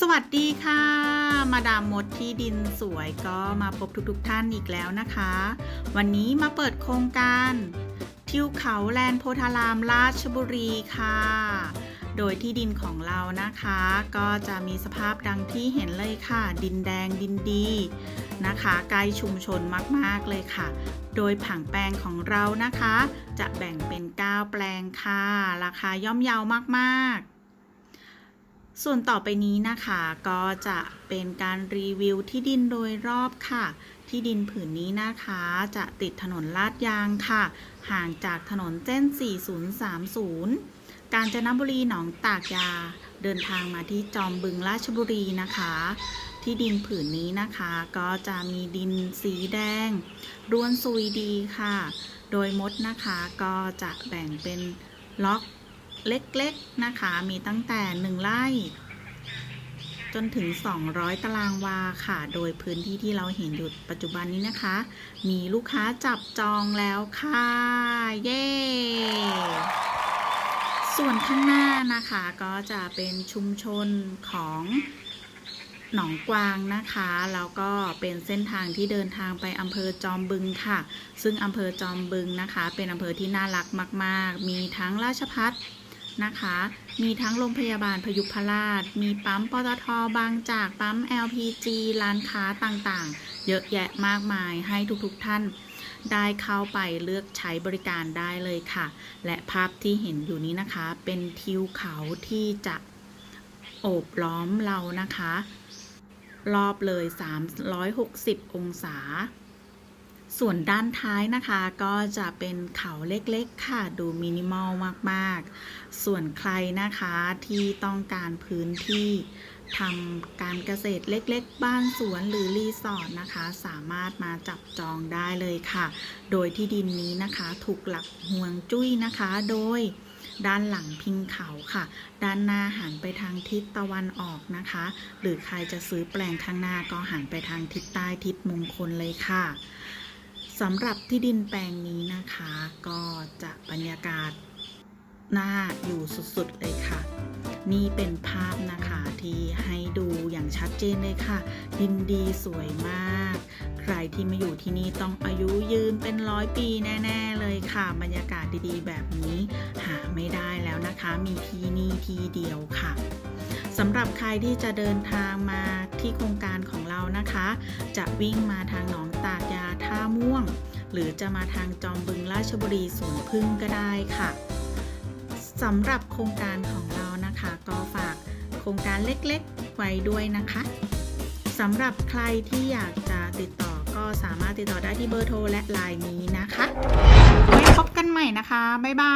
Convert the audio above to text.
สวัสดีค่ะ มาดามมดที่ดินสวยก็มาพบทุกๆทท่านอีกแล้วนะคะ วันนี้มาเปิดโครงการทิวเขาแลนโพธารามราชบุรีค่ะ โดยที่ดินของเรานะคะ ก็จะมีสภาพดังที่เห็นเลยค่ะ ดินแดงดินดีนะคะใกล้ชุมชนมากๆเลยค่ะ โดยผังแปลงของเรานะคะ จะแบ่งเป็น 9 แปลงค่ะ ราคาย่อมเยาวมากๆ ส่วนต่อไปนี้นะคะก็จะเป็นการรีวิวที่ดินโดยรอบค่ะ ที่ดินผืนนี้นะคะจะติดถนนลาดยางค่ะ ห่างจากถนนเส้น 4030 กาญจนบุรีหนองตากยา เดินทางมาที่จอมบึงราชบุรีนะคะ ที่ดินผืนนี้นะคะก็จะมีดินสีแดงร่วนซุยดีค่ะ โดยมดนะคะก็จะแบ่งเป็นล็อก เล็กๆนะคะ มีตั้งแต่ 1 ไร่ จนถึง 200 ตารางวาค่ะ โดยพื้นที่ที่เราเห็นอยู่ปัจจุบันนี้นะคะ มีลูกค้าจับจองแล้วค่ะ เย้ ส่วนข้างหน้านะคะก็จะเป็นชุมชนของหนองกวางนะคะ แล้วก็เป็นเส้นทางที่เดินทางไปอำเภอจอมบึงค่ะ ซึ่งอำเภอจอมบึงนะคะ เป็นอำเภอที่น่ารักมาก ๆ มีทั้งราชพัฒ นะคะ มีทั้งโรงพยาบาลพยุพราช มีปั๊มปตทบางจากปั๊ม LPG ร้านค้าต่างๆ เยอะแยะมากมายให้ทุกๆท่าน ได้เข้าไปเลือกใช้บริการได้เลยค่ะ และภาพที่เห็นอยู่นี้นะคะ เป็นทิวเขาที่จะโอบล้อมเรานะคะ รอบเลย 360 องศา ส่วนด้านท้ายนะคะก็จะเป็นเขาเล็กๆค่ะ ดูมินิมอลมากๆ ส่วนใครนะคะที่ต้องการพื้นที่ทำการเกษตรเล็กๆ บ้านสวนหรือรีสอร์ทนะคะ สามารถมาจับจองได้เลยค่ะ โดยที่ดินนี้นะคะถูกหลักห่วงจุ้ยนะคะ โดยด้านหลังพิงเขาค่ะ ด้านหน้าหันไปทางทิศตะวันออกนะคะ หรือใครจะซื้อแปลงข้างหน้าก็หันไปทางทิศใต้ทิศมงคลเลยค่ะ สำหรับที่ดินแปลงนี้นะคะ ก็จะบรรยากาศน่าอยู่สุดๆเลยค่ะ นี่เป็นภาพนะคะที่ให้ดูอย่างชัดเจนเลยค่ะ ดินดีสวยมาก ใครที่มาอยู่ที่นี่ต้องอายุยืนเป็นร้อยปีแน่ ๆ เลยค่ะ บรรยากาศดีๆ แบบนี้หาไม่ได้แล้วนะคะ มีที่นี่ที่เดียวค่ะ สำหรับใครที่จะเดินทางมาที่โครงการของเรานะคะ จะวิ่งมาทางหนองตากยาท่าม่วง หรือจะมาทางจอมบึงราชบุรีสวนพึ่งก็ได้ค่ะสำหรับโครงการของเรานะคะ ก็ฝากโครงการเล็กๆไว้ด้วยนะคะสำหรับใครที่อยากจะติดต่อก็สามารถติดต่อได้ที่เบอร์โทรและไลน์นี้นะคะ ไว้พบกันใหม่นะคะ บ๊ายบาย